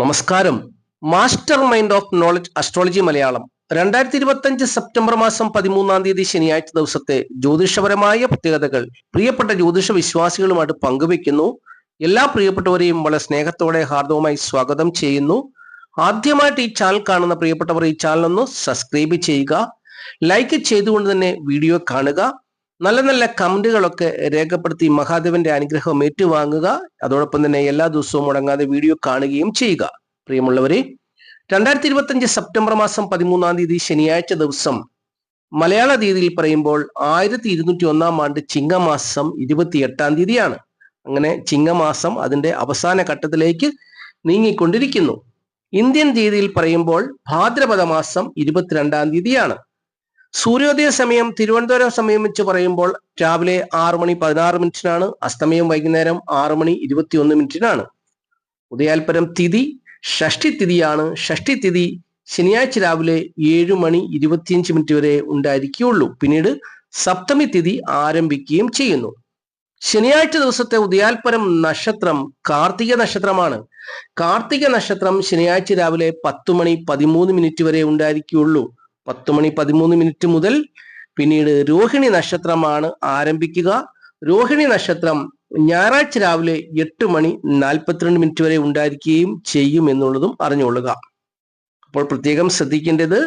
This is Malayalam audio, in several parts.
നമസ്കാരം. Master mind of knowledge astrology Malayalam. രണ്ടായിരത്തി ഇരുപത്തി സെപ്റ്റംബർ മാസം പതിമൂന്നാം തീയതി ശനിയാഴ്ച ദിവസത്തെ ജ്യോതിഷപരമായ പ്രത്യേകതകൾ പ്രിയപ്പെട്ട ജ്യോതിഷ വിശ്വാസികളുമായിട്ട് പങ്കുവെക്കുന്നു എല്ലാ പ്രിയപ്പെട്ടവരെയും വളരെ സ്നേഹത്തോടെ ഹാർദവുമായി സ്വാഗതം ചെയ്യുന്നു. ആദ്യമായിട്ട് ഈ ചാനൽ കാണുന്ന പ്രിയപ്പെട്ടവർ ഈ ചാനൽ ഒന്ന് സബ്സ്ക്രൈബ് ചെയ്യുക. ലൈക്ക് ചെയ്തുകൊണ്ട് തന്നെ വീഡിയോ കാണുക. നല്ല നല്ല കമന്റുകളൊക്കെ രേഖപ്പെടുത്തി മഹാദേവന്റെ അനുഗ്രഹം ഏറ്റുവാങ്ങുക. അതോടൊപ്പം തന്നെ എല്ലാ ദിവസവും മുടങ്ങാതെ വീഡിയോ കാണുകയും ചെയ്യുക. പ്രിയമുള്ളവരെ രണ്ടായിരത്തി ഇരുപത്തി സെപ്റ്റംബർ മാസം പതിമൂന്നാം തീയതി ശനിയാഴ്ച ദിവസം മലയാള തീയതിയിൽ പറയുമ്പോൾ ആയിരത്തി ഇരുന്നൂറ്റി ഒന്നാം ആണ്ട് ചിങ്ങമാസം ഇരുപത്തി എട്ടാം തീയതിയാണ്. അങ്ങനെ ചിങ്ങമാസം അതിന്റെ അവസാന ഘട്ടത്തിലേക്ക് നീങ്ങിക്കൊണ്ടിരിക്കുന്നു. ഇന്ത്യൻ തീയതിയിൽ പറയുമ്പോൾ ഭാദ്രപദ മാസം ഇരുപത്തിരണ്ടാം തീയതിയാണ്. സൂര്യോദയ സമയം തിരുവനന്തപുരം സമയം വെച്ച് പറയുമ്പോൾ രാവിലെ ആറു മണി പതിനാറ് മിനിറ്റിനാണ് അസ്തമയം വൈകുന്നേരം ആറു മണി ഇരുപത്തിയൊന്ന് മിനിറ്റിനാണ്. ഉദയാൽപരം തിഥി ഷഷ്ടി തിഥിയാണ്. ഷഷ്ടി തിഥി ശനിയാഴ്ച രാവിലെ ഏഴു മണി ഇരുപത്തിയഞ്ച് മിനിറ്റ് വരെ ഉണ്ടായിരിക്കുകയുള്ളൂ. പിന്നീട് സപ്തമി തിഥി ആരംഭിക്കുകയും ചെയ്യുന്നു. ശനിയാഴ്ച ദിവസത്തെ ഉദയാൽപരം നക്ഷത്രം കാർത്തിക നക്ഷത്രമാണ്. കാർത്തിക നക്ഷത്രം ശനിയാഴ്ച രാവിലെ പത്തു മണി പതിമൂന്ന് മിനിറ്റ് വരെ ഉണ്ടായിരിക്കുകയുള്ളൂ. പത്ത് മണി പതിമൂന്ന് മിനിറ്റ് മുതൽ പിന്നീട് രോഹിണി നക്ഷത്രമാണ് ആരംഭിക്കുക. രോഹിണി നക്ഷത്രം ഞായറാഴ്ച രാവിലെ എട്ട് മണി നാൽപ്പത്തിരണ്ട് മിനിറ്റ് വരെ ഉണ്ടായിരിക്കുകയും ചെയ്യും എന്നുള്ളതും അറിഞ്ഞുകൊള്ളുക. അപ്പോൾ പ്രത്യേകം ശ്രദ്ധിക്കേണ്ടത്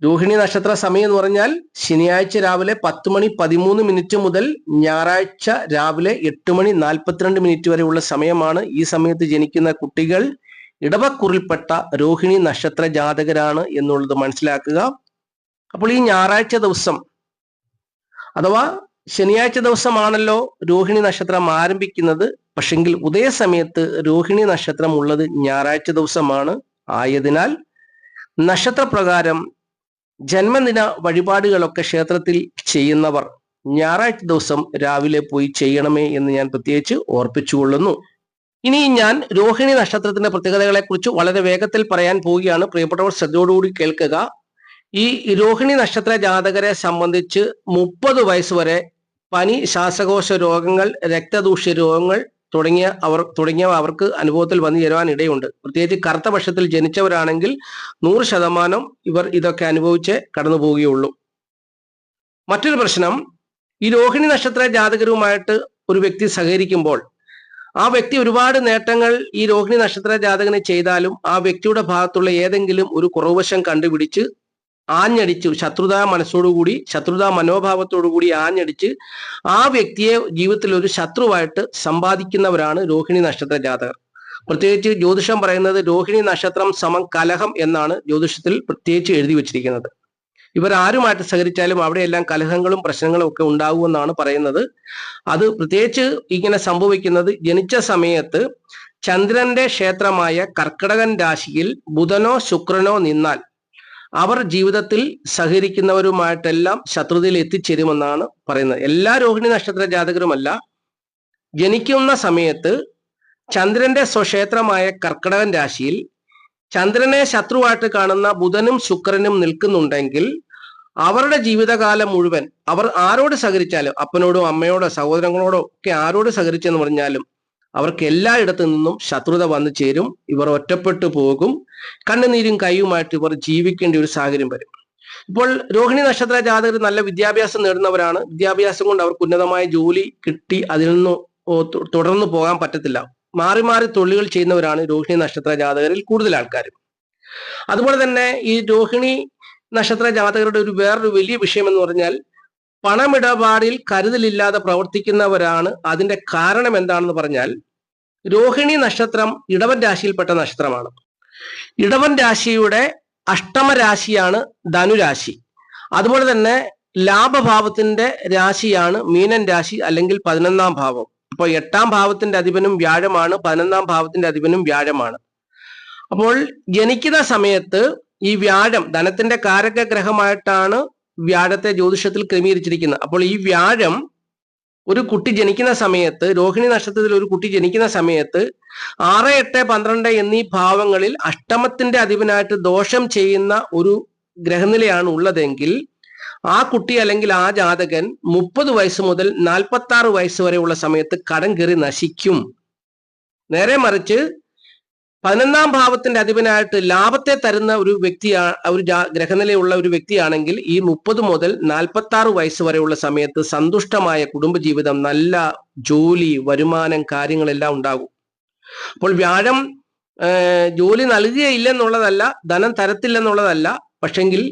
രോഹിണി നക്ഷത്ര സമയം എന്ന് പറഞ്ഞാൽ ശനിയാഴ്ച രാവിലെ പത്ത് മണി പതിമൂന്ന് മിനിറ്റ് മുതൽ ഞായറാഴ്ച രാവിലെ എട്ട് മണി നാൽപ്പത്തിരണ്ട് മിനിറ്റ് വരെയുള്ള സമയമാണ് ഈ സമയത്ത് ജനിക്കുന്ന കുട്ടികൾ ഇടവക്കുറിൽപ്പെട്ട രോഹിണി നക്ഷത്ര ജാതകരാണ് എന്നുള്ളത് മനസ്സിലാക്കുക. അപ്പോൾ ഈ ഞായറാഴ്ച ദിവസം അഥവാ ശനിയാഴ്ച ദിവസമാണല്ലോ രോഹിണി നക്ഷത്രം ആരംഭിക്കുന്നത്. പക്ഷെങ്കിൽ ഉദയ സമയത്ത് രോഹിണി നക്ഷത്രം ഉള്ളത് ഞായറാഴ്ച ദിവസമാണ് ആയതിനാൽ നക്ഷത്രപ്രകാരം ജന്മദിന വഴിപാടുകളൊക്കെ ക്ഷേത്രത്തിൽ ചെയ്യുന്നവർ ഞായറാഴ്ച ദിവസം രാവിലെ പോയി ചെയ്യണമേ എന്ന് ഞാൻ പ്രത്യേകിച്ച് ഓർപ്പിച്ചുകൊള്ളുന്നു. ഇനി ഞാൻ രോഹിണി നക്ഷത്രത്തിന്റെ പ്രത്യേകതകളെ കുറിച്ച് വളരെ വേഗത്തിൽ പറയാൻ പോവുകയാണ്. പ്രിയപ്പെട്ടവർ ശ്രദ്ധയോടുകൂടി കേൾക്കുക. ഈ രോഹിണി നക്ഷത്ര ജാതകരെ സംബന്ധിച്ച് മുപ്പത് വയസ്സ് വരെ പനി ശ്വാസകോശ രോഗങ്ങൾ രക്തദൂഷ്യ രോഗങ്ങൾ തുടങ്ങിയ അവർ തുടങ്ങിയവ അവർക്ക് അനുഭവത്തിൽ വന്നു ചേരുവാൻ ഇടയുണ്ട്. പ്രത്യേകിച്ച് കറുത്ത പക്ഷത്തിൽ ജനിച്ചവരാണെങ്കിൽ നൂറ് ശതമാനം ഇവർ ഇതൊക്കെ അനുഭവിച്ച് കടന്നു പോവുകയുള്ളൂ. മറ്റൊരു പ്രശ്നം ഈ രോഹിണി നക്ഷത്ര ജാതകരുമായിട്ട് ഒരു വ്യക്തി സഹകരിക്കുമ്പോൾ ആ വ്യക്തി ഒരുപാട് നേട്ടങ്ങൾ ഈ രോഹിണി നക്ഷത്ര ജാതകനെ ചെയ്താലും ആ വ്യക്തിയുടെ ഭാഗത്തുള്ള ഏതെങ്കിലും ഒരു കുറവുവശം കണ്ടുപിടിച്ച് ആഞ്ഞടിച്ചു ശത്രുതാ മനസ്സോടുകൂടി ശത്രുതാ മനോഭാവത്തോടുകൂടി ആഞ്ഞടിച്ച് ആ വ്യക്തിയെ ജീവിതത്തിൽ ഒരു ശത്രുവായിട്ട് സമ്പാദിക്കുന്നവരാണ് രോഹിണി നക്ഷത്ര ജാതകർ. പ്രത്യേകിച്ച് ജ്യോതിഷം പറയുന്നത് രോഹിണി നക്ഷത്രം സമം കലഹം എന്നാണ് ജ്യോതിഷത്തിൽ പ്രത്യേകിച്ച് എഴുതി വച്ചിരിക്കുന്നത്. ഇവർ ആരുമായിട്ട് സഹകരിച്ചാലും അവിടെയെല്ലാം കലഹങ്ങളും പ്രശ്നങ്ങളും ഒക്കെ ഉണ്ടാകുമെന്നാണ് പറയുന്നത്. അത് പ്രത്യേകിച്ച് ഇങ്ങനെ സംഭവിക്കുന്നത് ജനിച്ച സമയത്ത് ചന്ദ്രന്റെ ക്ഷേത്രമായ കർക്കിടകൻ രാശിയിൽ ബുധനോ ശുക്രനോ നിന്നാൽ അവർ ജീവിതത്തിൽ സഹകരിക്കുന്നവരുമായിട്ടെല്ലാം ശത്രുതയിൽ എത്തിച്ചേരുമെന്നാണ് പറയുന്നത്. എല്ലാ രോഹിണി നക്ഷത്ര ജാതകരുമല്ല ജനിക്കുന്ന സമയത്ത് ചന്ദ്രന്റെ സ്വക്ഷേത്രമായ കർക്കിടകൻ രാശിയിൽ ചന്ദ്രനെ ശത്രുവായിട്ട് കാണുന്ന ബുധനും ശുക്രനും നിൽക്കുന്നുണ്ടെങ്കിൽ അവരുടെ ജീവിതകാലം മുഴുവൻ അവർ ആരോട് സഹകരിച്ചാലും അപ്പനോടോ അമ്മയോടോ സഹോദരങ്ങളോടോ ഒക്കെ ആരോട് സഹകരിച്ചെന്ന് പറഞ്ഞാലും അവർക്ക് എല്ലായിടത്തു നിന്നും ശത്രുത വന്നു ചേരും. ഇവർ ഒറ്റപ്പെട്ടു പോകും. കണ്ണുനീരും കൈയുമായിട്ട് ഇവർ ജീവിക്കേണ്ട ഒരു സാഹചര്യം വരും. ഇപ്പോൾ രോഹിണി നക്ഷത്ര ജാതകർ നല്ല വിദ്യാഭ്യാസം നേടുന്നവരാണ്. വിദ്യാഭ്യാസം കൊണ്ട് അവർക്ക് ഉന്നതമായ ജോലി കിട്ടി. അതിൽ നിന്ന് തുടർന്നു പോകാൻ പറ്റത്തില്ല. മാറി മാറി തൊഴിലുകൾ ചെയ്യുന്നവരാണ് രോഹിണി നക്ഷത്ര ജാതകരിൽ കൂടുതൽ ആൾക്കാരും. അതുപോലെ തന്നെ ഈ രോഹിണി നക്ഷത്ര ജാതകരുടെ ഒരു വേറൊരു വലിയ വിഷയം എന്ന് പറഞ്ഞാൽ പണമിടപാടിൽ കരുതലില്ലാതെ പ്രവർത്തിക്കുന്നവരാണ് അതിന്റെ കാരണം എന്താണെന്ന് പറഞ്ഞാൽ രോഹിണി നക്ഷത്രം ഇടവൻ രാശിയിൽപ്പെട്ട നക്ഷത്രമാണ്. ഇടവൻ രാശിയുടെ അഷ്ടമ രാശിയാണ് ധനുരാശി അതുപോലെ തന്നെ ലാഭഭാവത്തിന്റെ രാശിയാണ് മീനൻ രാശി അല്ലെങ്കിൽ പതിനൊന്നാം ഭാവം. അപ്പോൾ എട്ടാം ഭാവത്തിന്റെ അധിപനും വ്യാഴമാണ് പതിനൊന്നാം ഭാവത്തിന്റെ അധിപനും വ്യാഴമാണ്. അപ്പോൾ ജനിക്കുന്ന സമയത്ത് ഈ വ്യാഴം ധനത്തിന്റെ കാരക ഗ്രഹമായിട്ടാണ് വ്യാഴത്തെ ജ്യോതിഷത്തിൽ ക്രമീകരിച്ചിരിക്കുന്നത്. അപ്പോൾ ഈ വ്യാഴം ഒരു കുട്ടി ജനിക്കുന്ന സമയത്ത് രോഹിണി നക്ഷത്രത്തിൽ ഒരു കുട്ടി ജനിക്കുന്ന സമയത്ത് ആറ് എട്ട് പന്ത്രണ്ട് എന്നീ ഭാവങ്ങളിൽ അഷ്ടമത്തിന്റെ അധിപനായിട്ട് ദോഷം ചെയ്യുന്ന ഒരു ഗ്രഹനിലയാണ് ഉള്ളതെങ്കിൽ ആ കുട്ടി അല്ലെങ്കിൽ ആ ജാതകൻ മുപ്പത് വയസ്സ് മുതൽ നാൽപ്പത്തി ആറ് വയസ്സ് വരെയുള്ള സമയത്ത് കടം കയറി നശിക്കും. നേരെ മറിച്ച് പതിനൊന്നാം ഭാവത്തിന്റെ അധിപനായിട്ട് ലാഭത്തെ തരുന്ന ഒരു വ്യക്തിയാ ഒരു ഗ്രഹനിലയുള്ള ഒരു വ്യക്തിയാണെങ്കിൽ ഈ മുപ്പത് മുതൽ നാൽപ്പത്തി ആറ് വയസ്സ് വരെയുള്ള സമയത്ത് സന്തുഷ്ടമായ കുടുംബജീവിതം നല്ല ജോലി വരുമാനം കാര്യങ്ങളെല്ലാം ഉണ്ടാകും. അപ്പോൾ വ്യാഴം ജോലി നൽകുകയില്ലെന്നുള്ളതല്ല ധനം തരത്തില്ലെന്നുള്ളതല്ല പക്ഷെങ്കിൽ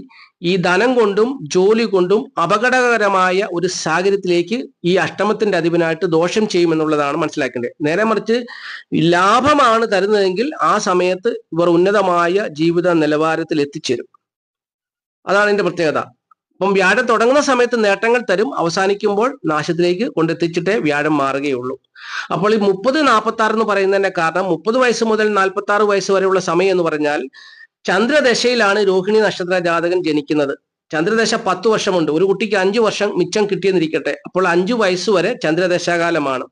ഈ ധനം കൊണ്ടും ജോലി കൊണ്ടും അപകടകരമായ ഒരു സാഹചര്യത്തിലേക്ക് ഈ അഷ്ടമത്തിന്റെ അധിപനായിട്ട് ദോഷം ചെയ്യുമെന്നുള്ളതാണ് മനസ്സിലാക്കേണ്ടത്. നേരെ മറിച്ച് ലാഭമാണ് തരുന്നതെങ്കിൽ ആ സമയത്ത് ഇവർ ഉന്നതമായ ജീവിത നിലവാരത്തിൽ എത്തിച്ചേരും. അതാണ് ഇതിന്റെ പ്രത്യേകത. അപ്പം വ്യാഴം തുടങ്ങുന്ന സമയത്ത് നേട്ടങ്ങൾ തരും. അവസാനിക്കുമ്പോൾ നാശത്തിലേക്ക് കൊണ്ടെത്തിച്ചിട്ടേ വ്യാഴം മാറുകയുള്ളൂ. അപ്പോൾ ഈ മുപ്പത് നാൽപ്പത്തി ആറ് എന്ന് പറയുന്നതിന്റെ കാരണം മുപ്പത് വയസ്സ് മുതൽ നാൽപ്പത്തി ആറ് വയസ്സ് വരെയുള്ള സമയം എന്ന് പറഞ്ഞാൽ ചന്ദ്രദശയിലാണ് രോഹിണി നക്ഷത്ര ജാതകൻ ജനിക്കുന്നത്. ചന്ദ്രദശ പത്ത് വർഷമുണ്ട്. ഒരു കുട്ടിക്ക് അഞ്ചു വർഷം മിച്ചം കിട്ടിയെന്നിരിക്കട്ടെ. അപ്പോൾ അഞ്ചു വയസ്സ് വരെ ചന്ദ്രദശാകാലമാണ്.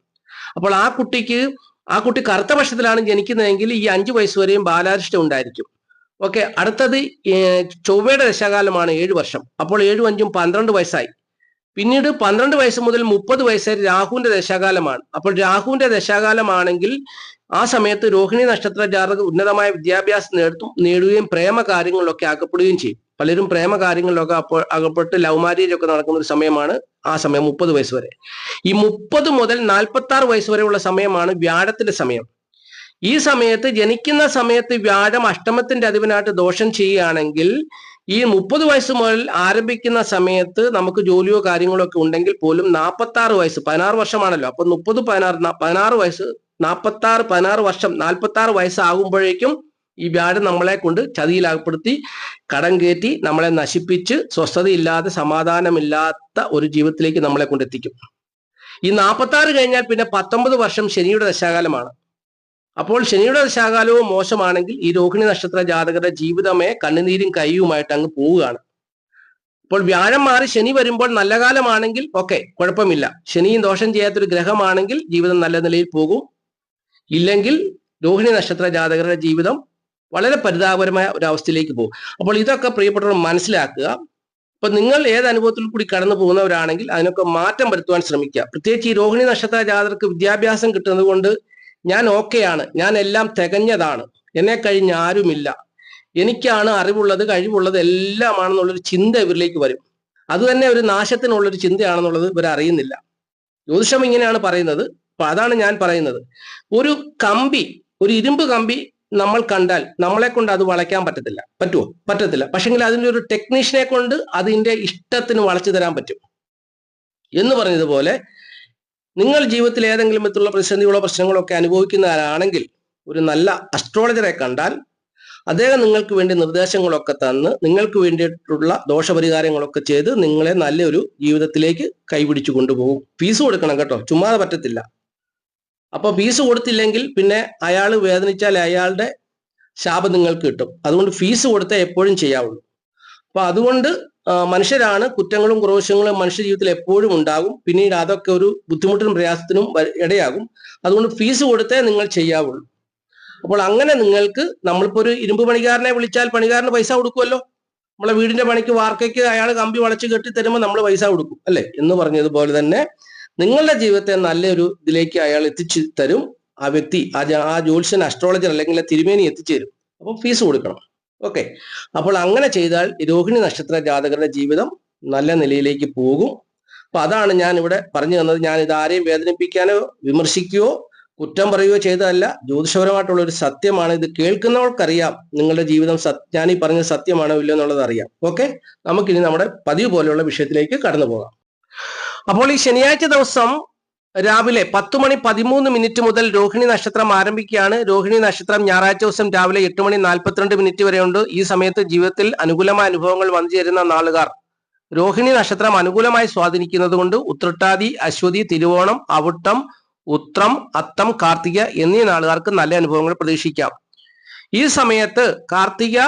അപ്പോൾ ആ കുട്ടിക്ക് ആ കുട്ടി കറുത്ത പക്ഷത്തിലാണ് ജനിക്കുന്നതെങ്കിൽ ഈ അഞ്ചു വയസ്സ് വരെയും ബാലാരിഷ്ടം ഉണ്ടായിരിക്കും. ഓക്കെ അടുത്തത് ചൊവ്വയുടെ ദശാകാലമാണ് ഏഴു വർഷം. അപ്പോൾ ഏഴും അഞ്ചും പന്ത്രണ്ട് വയസ്സായി. പിന്നീട് പന്ത്രണ്ട് വയസ്സ് മുതൽ മുപ്പത് വയസ്സ് വരെ രാഹുവിന്റെ ദശാകാലമാണ്. അപ്പോൾ രാഹുവിന്റെ ദശാകാലമാണെങ്കിൽ ആ സമയത്ത് രോഹിണി നക്ഷത്ര ജാതക ഉന്നതമായ വിദ്യാഭ്യാസം നേടും നേടുകയും പ്രേമ കാര്യങ്ങളിലൊക്കെ ആക്കപ്പെടുകയും ചെയ്യും. പലരും പ്രേമ കാര്യങ്ങളിലൊക്കെ അപ്പോൾ അകപ്പെട്ട് ലവ് മാരേജ് ഒക്കെ നടക്കുന്ന ഒരു സമയമാണ് ആ സമയം മുപ്പത് വയസ്സ് വരെ. ഈ മുപ്പത് മുതൽ നാൽപ്പത്തി ആറ് വയസ്സ് വരെയുള്ള സമയമാണ് വ്യാഴത്തിന്റെ സമയം. ഈ സമയത്ത് ജനിക്കുന്ന സമയത്ത് വ്യാഴം അഷ്ടമത്തിന്റെ അധിപനായിട്ട് ദോഷം ചെയ്യുകയാണെങ്കിൽ ഈ മുപ്പത് വയസ്സ് മുതൽ ആരംഭിക്കുന്ന സമയത്ത് നമുക്ക് ജോലിയോ കാര്യങ്ങളോ ഒക്കെ ഉണ്ടെങ്കിൽ പോലും നാൽപ്പത്തി ആറ് വയസ്സ് പതിനാറ് വർഷമാണല്ലോ. അപ്പൊ മുപ്പത് പതിനാറ് പതിനാറ് വയസ്സ് നാൽപ്പത്തി ആറ് പതിനാറ് വർഷം നാൽപ്പത്തി ആറ് വയസ്സാകുമ്പോഴേക്കും ഈ വ്യാഴം നമ്മളെ കൊണ്ട് ചതിയിലാകപ്പെടുത്തി കടം കയറ്റി നമ്മളെ നശിപ്പിച്ച് സ്വസ്ഥതയില്ലാതെ സമാധാനമില്ലാത്ത ഒരു ജീവിതത്തിലേക്ക് നമ്മളെ കൊണ്ടെത്തിക്കും ഈ നാൽപ്പത്തി ആറ് കഴിഞ്ഞാൽ പിന്നെ പത്തൊമ്പത് വർഷം ശനിയുടെ ദശാകാലമാണ്. അപ്പോൾ ശനിയുടെ ദശാകാലവും മോശമാണെങ്കിൽ ഈ രോഹിണി നക്ഷത്ര ജാതകരുടെ ജീവിതമേ കണ്ണുനീരും കൈയുമായിട്ട് അങ്ങ് പോവുകയാണ്. അപ്പോൾ വ്യാഴം മാറി ശനി വരുമ്പോൾ നല്ല കാലമാണെങ്കിൽ ഓക്കെ കുഴപ്പമില്ല. ശനിയും ദോഷം ചെയ്യാത്തൊരു ഗ്രഹമാണെങ്കിൽ ജീവിതം നല്ല നിലയിൽ പോകും. ഇല്ലെങ്കിൽ രോഹിണി നക്ഷത്ര ജാതകരുടെ ജീവിതം വളരെ പരിതാപകരമായ ഒരു അവസ്ഥയിലേക്ക് പോകും. അപ്പോൾ ഇതൊക്കെ പ്രിയപ്പെട്ടവർ മനസ്സിലാക്കുക. അപ്പൊ നിങ്ങൾ ഏത് അനുഭവത്തിൽ കൂടി കടന്നു പോകുന്നവരാണെങ്കിൽ അതിനൊക്കെ മാറ്റം വരുത്തുവാൻ ശ്രമിക്കുക. പ്രത്യേകിച്ച് ഈ രോഹിണി നക്ഷത്ര ജാതകർക്ക് വിദ്യാഭ്യാസം കിട്ടുന്നത് കൊണ്ട് ഞാൻ ഓക്കെയാണ് ഞാൻ എല്ലാം തികഞ്ഞതാണ്. എന്നെ കഴിഞ്ഞ് ആരുമില്ല. എനിക്കാണ് അറിവുള്ളത് കഴിവുള്ളത് എല്ലാമാണെന്നുള്ളൊരു ചിന്ത ഇവരിലേക്ക് വരും. അത് തന്നെ ഒരു നാശത്തിനുള്ളൊരു ചിന്തയാണെന്നുള്ളത് ഇവർ അറിയുന്നില്ല ജ്യോതിഷം ഇങ്ങനെയാണ് പറയുന്നത്. അപ്പൊ അതാണ് ഞാൻ പറയുന്നത്. ഒരു കമ്പി ഒരു ഇരുമ്പ് കമ്പി നമ്മൾ കണ്ടാൽ നമ്മളെ കൊണ്ട് അത് വളയ്ക്കാൻ പറ്റത്തില്ല. പറ്റുമോ പറ്റത്തില്ല. പക്ഷെങ്കിൽ അതിന്റെ ഒരു ടെക്നീഷ്യനെ കൊണ്ട് അതിന്റെ ഇഷ്ടത്തിന് വളച്ചു തരാൻ പറ്റും. എന്ന് പറഞ്ഞതുപോലെ നിങ്ങൾ ജീവിതത്തിൽ ഏതെങ്കിലും വിധത്തിലുള്ള പ്രതിസന്ധികളോ പ്രശ്നങ്ങളോ ഒക്കെ അനുഭവിക്കുന്നവരാണെങ്കിൽ ഒരു നല്ല അസ്ട്രോളജറെ കണ്ടാൽ അദ്ദേഹം നിങ്ങൾക്ക് വേണ്ടി നിർദ്ദേശങ്ങളൊക്കെ തന്ന് നിങ്ങൾക്ക് വേണ്ടിയിട്ടുള്ള ദോഷപരിഹാരങ്ങളൊക്കെ ചെയ്ത് നിങ്ങളെ നല്ലൊരു ജീവിതത്തിലേക്ക് കൈപിടിച്ചു കൊണ്ടുപോകും. ഫീസ് കൊടുക്കണം കേട്ടോ. ചുമ്മാതെ പറ്റത്തില്ല. അപ്പൊ ഫീസ് കൊടുത്തില്ലെങ്കിൽ പിന്നെ അയാൾ വേദനിച്ചാൽ അയാളുടെ ശാപം നിങ്ങൾക്ക് കിട്ടും. അതുകൊണ്ട് ഫീസ് കൊടുത്തേ എപ്പോഴും ചെയ്യാവുള്ളൂ. അപ്പൊ അതുകൊണ്ട് മനുഷ്യരാണ് കുറ്റങ്ങളും ക്രോശങ്ങളും മനുഷ്യ ജീവിതത്തിൽ എപ്പോഴും ഉണ്ടാകും. പിന്നീട് അതൊക്കെ ഒരു ബുദ്ധിമുട്ടിനും പ്രയാസത്തിനും ഇടയാകും. അതുകൊണ്ട് ഫീസ് കൊടുത്തേ നിങ്ങൾ ചെയ്യാവുള്ളൂ. അപ്പോൾ അങ്ങനെ നിങ്ങൾക്ക് നമ്മളിപ്പോ ഒരു ഇരുമ്പ് പണിക്കാരനെ വിളിച്ചാൽ പണിക്കാരന് പൈസ കൊടുക്കുമല്ലോ നമ്മളെ വീടിന്റെ പണിക്ക് വാർക്കയ്ക്ക് അയാൾ കമ്പി വളച്ച് കെട്ടി തരുമ്പോൾ നമ്മൾ പൈസ കൊടുക്കും അല്ലെ? എന്ന് പറഞ്ഞതുപോലെ തന്നെ നിങ്ങളുടെ ജീവിതത്തെ നല്ലൊരു ഇതിലേക്ക് അയാൾ എത്തിച്ചു തരും. ആ വ്യക്തി ആ ജ്യോത്സ്യൻ അസ്ട്രോളജർ അല്ലെങ്കിൽ തിരുമേനി എത്തിച്ചേരും. അപ്പോൾ ഫീസ് കൊടുക്കണം. ഓക്കെ അപ്പോൾ അങ്ങനെ ചെയ്താൽ രോഹിണി നക്ഷത്ര ജാതകരുടെ ജീവിതം നല്ല നിലയിലേക്ക് പോകും. അപ്പൊ അതാണ് ഞാൻ ഇവിടെ പറഞ്ഞു തന്നത്. ഞാൻ ഇത് ആരെയും വേദനിപ്പിക്കാനോ വിമർശിക്കുകയോ കുറ്റം പറയുകയോ ചെയ്തതല്ല. ജ്യോതിഷപരമായിട്ടുള്ള ഒരു സത്യമാണ്. ഇത് കേൾക്കുന്നവർക്കറിയാം. നിങ്ങളുടെ ജീവിതം സത് ഞാൻ ഈ പറഞ്ഞ സത്യമാണോ ഇല്ലയോ എന്നുള്ളത് അറിയാം. ഓക്കെ നമുക്കിനി നമ്മുടെ പതിവ് പോലെയുള്ള വിഷയത്തിലേക്ക് കടന്നു പോകാം. അപ്പോൾ ഈ ശനിയാഴ്ച ദിവസം രാവിലെ പത്ത് മണി പതിമൂന്ന് മിനിറ്റ് മുതൽ രോഹിണി നക്ഷത്രം ആരംഭിക്കുകയാണ്. രോഹിണി നക്ഷത്രം ഞായറാഴ്ച ദിവസം രാവിലെ എട്ട് മണി നാൽപ്പത്തിരണ്ട് മിനിറ്റ് വരെയുണ്ട്. ഈ സമയത്ത് ജീവിതത്തിൽ അനുകൂലമായ അനുഭവങ്ങൾ വന്നു ചേരുന്ന നാളുകാർ. രോഹിണി നക്ഷത്രം അനുകൂലമായി സ്വാധീനിക്കുന്നത് കൊണ്ട് ഉത്രട്ടാതി അശ്വതി തിരുവോണം അവിട്ടം ഉത്രം അത്തം കാർത്തിക എന്നീ നാളുകാർക്ക് നല്ല അനുഭവങ്ങൾ പ്രതീക്ഷിക്കാം. ഈ സമയത്ത് കാർത്തിക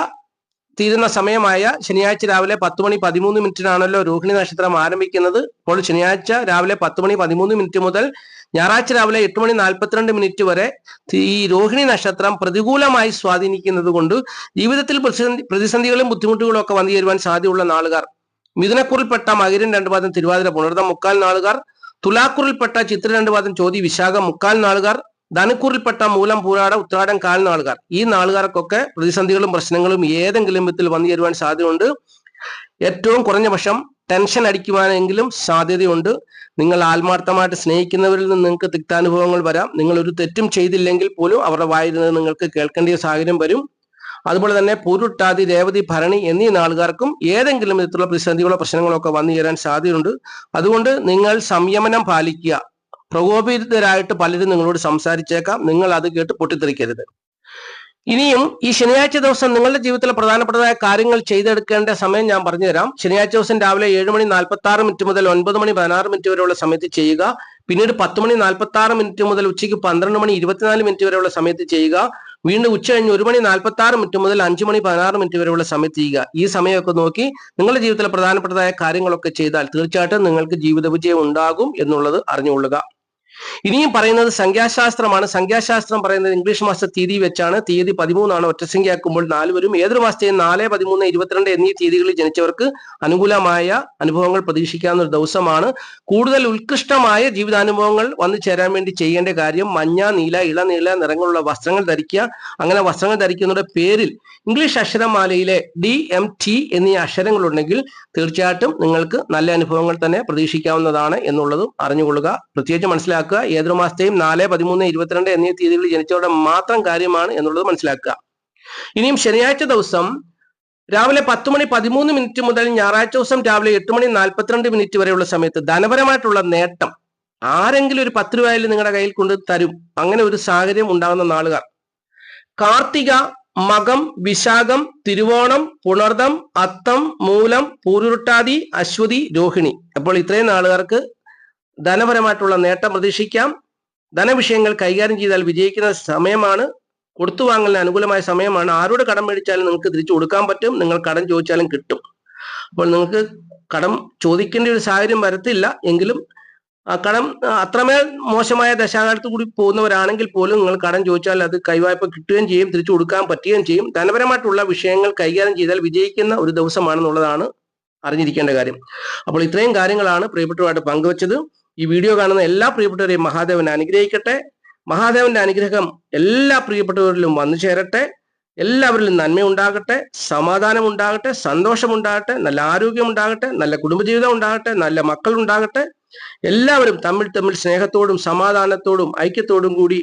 തീരുന്ന സമയമായ ശനിയാഴ്ച രാവിലെ പത്ത് മണി പതിമൂന്ന് മിനിറ്റിനാണല്ലോ രോഹിണി നക്ഷത്രം ആരംഭിക്കുന്നത്. അപ്പോൾ ശനിയാഴ്ച രാവിലെ പത്ത് മണി പതിമൂന്ന് മിനിറ്റ് മുതൽ ഞായറാഴ്ച രാവിലെ എട്ട് മണി നാൽപ്പത്തിരണ്ട് മിനിറ്റ് വരെ ഈ രോഹിണി നക്ഷത്രം പ്രതികൂലമായി സ്വാധീനിക്കുന്നത് കൊണ്ട് ജീവിതത്തിൽ പ്രതിസന്ധി പ്രതിസന്ധികളും ബുദ്ധിമുട്ടുകളും ഒക്കെ വന്നു ചേരുവാൻ സാധ്യതയുള്ള നാളുകാർ. മിഥുനക്കുറിൽപ്പെട്ട മകരൻ രണ്ടു പാദം തിരുവാതിര പുണർദം മുക്കാൽ നാളുകാർ. തുലാക്കുറിൽപ്പെട്ട ചിത്ര രണ്ടു പാദം ചോതി വിശാഖം മുക്കാൽ നാളുകാർ. ധനക്കൂറിൽപ്പെട്ട മൂലം പൂരാട ഉത്രാടം കാൽ നാളുകാർ. ഈ നാളുകാർക്കൊക്കെ പ്രതിസന്ധികളും പ്രശ്നങ്ങളും ഏതെങ്കിലും വിധത്തിൽ വന്നു ചേരുവാൻ സാധ്യതയുണ്ട്. ഏറ്റവും കുറഞ്ഞ പക്ഷം ടെൻഷൻ അടിക്കുവാനെങ്കിലും സാധ്യതയുണ്ട്. നിങ്ങൾ ആത്മാർത്ഥമായിട്ട് സ്നേഹിക്കുന്നവരിൽ നിന്ന് നിങ്ങൾക്ക് തിക്താനുഭവങ്ങൾ വരാം. നിങ്ങൾ ഒരു തെറ്റും ചെയ്തില്ലെങ്കിൽ പോലും അവരുടെ വായിൽ നിന്ന് നിങ്ങൾക്ക് കേൾക്കേണ്ട സാഹചര്യം വരും. അതുപോലെ തന്നെ പൂരുട്ടാതി രേവതി ഭരണി എന്നീ നാളുകാർക്കും ഏതെങ്കിലും വിധത്തിലുള്ള പ്രതിസന്ധികളോ പ്രശ്നങ്ങളോ ഒക്കെ വന്നു ചേരാൻ സാധ്യതയുണ്ട്. അതുകൊണ്ട് നിങ്ങൾ സംയമനം പാലിക്കുക. പ്രകോപിതരായിട്ട് പലരും നിങ്ങളോട് സംസാരിച്ചേക്കാം. നിങ്ങൾ അത് കേട്ട് പൊട്ടിത്തെറിക്കരുത്. ഇനിയും ഈ ശനിയാഴ്ച ദിവസം നിങ്ങളുടെ ജീവിതത്തിലെ പ്രധാനപ്പെട്ടതായ കാര്യങ്ങൾ ചെയ്തെടുക്കേണ്ട സമയം ഞാൻ പറഞ്ഞുതരാം. ശനിയാഴ്ച ദിവസം രാവിലെ ഏഴ് മണി നാൽപ്പത്തി ആറ് മിനിറ്റ് മുതൽ ഒൻപത് മണി പതിനാറ് മിനിറ്റ് വരെയുള്ള സമയത്ത് ചെയ്യുക. പിന്നീട് പത്ത് മണി നാൽപ്പത്തി ആറ് മിനിറ്റ് മുതൽ ഉച്ചയ്ക്ക് പന്ത്രണ്ട് മണി ഇരുപത്തിനാല് മിനിറ്റ് വരെയുള്ള സമയത്ത് ചെയ്യുക. വീണ്ടും ഉച്ച കഴിഞ്ഞ് ഒരു മണി നാൽപ്പത്തി ആറ് മിനിറ്റ് മുതൽ അഞ്ച് മണി പതിനാറ് മിനിറ്റ് വരെയുള്ള സമയത്ത് ചെയ്യുക. ഈ സമയമൊക്കെ നോക്കി നിങ്ങളുടെ ജീവിതത്തിലെ പ്രധാനപ്പെട്ടതായ കാര്യങ്ങളൊക്കെ ചെയ്താൽ തീർച്ചയായിട്ടും നിങ്ങൾക്ക് ജീവിത വിജയം ഉണ്ടാകും എന്നുള്ളത് അറിഞ്ഞുകൊള്ളുക. ഇനിയും പറയുന്നത് സംഖ്യാശാസ്ത്രമാണ്. സംഖ്യാശാസ്ത്രം പറയുന്നത് ഇംഗ്ലീഷ് മാസ തീയതി വെച്ചാണ്. തീയതി പതിമൂന്നാണ് ഒറ്റസംഖ്യയാക്കുമ്പോൾ നാല് വരും. ഏതൊരു മാസത്തെയും നാല് പതിമൂന്ന് ഇരുപത്തിരണ്ട് എന്നീ തീയതികളിൽ ജനിച്ചവർക്ക് അനുകൂലമായ അനുഭവങ്ങൾ പ്രതീക്ഷിക്കാവുന്ന ഒരു ദിവസമാണ്. കൂടുതൽ ഉത്കൃഷ്ടമായ ജീവിതാനുഭവങ്ങൾ വന്നു ചേരാൻ വേണ്ടി ചെയ്യേണ്ട കാര്യം മഞ്ഞ നീല ഇളനീല നിറങ്ങളുള്ള വസ്ത്രങ്ങൾ ധരിക്കുക. അങ്ങനെ വസ്ത്രങ്ങൾ ധരിക്കുന്നതിന്റെ പേരിൽ ഇംഗ്ലീഷ് അക്ഷരമാലയിലെ ഡി എം ടി എന്നീ അക്ഷരങ്ങളുണ്ടെങ്കിൽ തീർച്ചയായിട്ടും നിങ്ങൾക്ക് നല്ല അനുഭവങ്ങൾ തന്നെ പ്രതീക്ഷിക്കാവുന്നതാണ് എന്നുള്ളതും അറിഞ്ഞുകൊള്ളുക. പ്രത്യേകിച്ച് മനസ്സിലാക്കുക ഏതൊരു മാസത്തെയും നാല് പതിമൂന്ന് ഇരുപത്തിരണ്ട് എന്നീ തീയതികളിൽ ജനിച്ചവരുടെ മാത്രം കാര്യമാണ് എന്നുള്ളത് മനസ്സിലാക്കുക. ഇനിയും ശനിയാഴ്ച ദിവസം രാവിലെ പത്ത് മണി പതിമൂന്ന് മിനിറ്റ് മുതൽ ഞായറാഴ്ച ദിവസം രാവിലെ എട്ട് മണി നാൽപ്പത്തിരണ്ട് മിനിറ്റ് വരെയുള്ള സമയത്ത് ധനപരമായിട്ടുള്ള നേട്ടം ആരെങ്കിലും ഒരു പത്ത് രൂപയിൽ നിങ്ങളുടെ കയ്യിൽ കൊണ്ട് തരും. അങ്ങനെ ഒരു സാഹചര്യം ഉണ്ടാകുന്ന നാളുകാർ. കാർത്തിക മകം വിശാഖം തിരുവോണം പുണർദം അത്തം മൂലം പൂരുരുട്ടാതി അശ്വതി രോഹിണി. അപ്പോൾ ഇത്രയും നാളുകാർക്ക് ധനപരമായിട്ടുള്ള നേട്ടം പ്രതീക്ഷിക്കാം. ധനവിഷയങ്ങൾ കൈകാര്യം ചെയ്താൽ വിജയിക്കുന്ന സമയമാണ്. കൊടുത്തു വാങ്ങലിന് അനുകൂലമായ സമയമാണ്. ആരോട് കടം മേടിച്ചാലും നിങ്ങൾക്ക് തിരിച്ചു കൊടുക്കാൻ പറ്റും. നിങ്ങൾ കടം ചോദിച്ചാലും കിട്ടും. അപ്പോൾ നിങ്ങൾക്ക് കടം ചോദിക്കേണ്ട ഒരു സാഹചര്യം വരത്തില്ല. എങ്കിലും ആ കടം അത്രമേൽ മോശമായ ദശാകാലത്ത് കൂടി പോകുന്നവരാണെങ്കിൽ പോലും നിങ്ങൾ കടം ചോദിച്ചാൽ അത് കൈവായ്പ കിട്ടുകയും ചെയ്യും. തിരിച്ചു കൊടുക്കാൻ പറ്റുകയും ചെയ്യും. ധനപരമായിട്ടുള്ള വിഷയങ്ങൾ കൈകാര്യം ചെയ്താൽ വിജയിക്കുന്ന ഒരു ദിവസമാണെന്നുള്ളതാണ് അറിഞ്ഞിരിക്കേണ്ട കാര്യം. അപ്പോൾ ഇത്രയും കാര്യങ്ങളാണ് പ്രിയപ്പെട്ടവരായിട്ട് പങ്കുവച്ചത്. ഈ വീഡിയോ കാണുന്ന എല്ലാ പ്രിയപ്പെട്ടവരെയും മഹാദേവൻ അനുഗ്രഹിക്കട്ടെ. മഹാദേവന്റെ അനുഗ്രഹം എല്ലാ പ്രിയപ്പെട്ടവരിലും വന്നു ചേരട്ടെ. എല്ലാവരിലും നന്മ ഉണ്ടാകട്ടെ സമാധാനം ഉണ്ടാകട്ടെ സന്തോഷം ഉണ്ടാകട്ടെ നല്ല ആരോഗ്യം ഉണ്ടാകട്ടെ നല്ല കുടുംബജീവിതം ഉണ്ടാകട്ടെ നല്ല മക്കൾ ഉണ്ടാകട്ടെ. എല്ലാവരും തമ്മിൽ തമ്മിൽ സ്നേഹത്തോടും സമാധാനത്തോടും ഐക്യത്തോടും കൂടി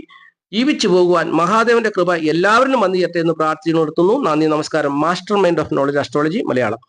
ജീവിച്ചു പോകുവാൻ മഹാദേവന്റെ കൃപ എല്ലാവരിലും വന്നു ചേരട്ടെ എന്ന് പ്രാർത്ഥിച്ചു നിർത്തുന്നു. നന്ദി നമസ്കാരം. Master mind of knowledge astrology Malayalam.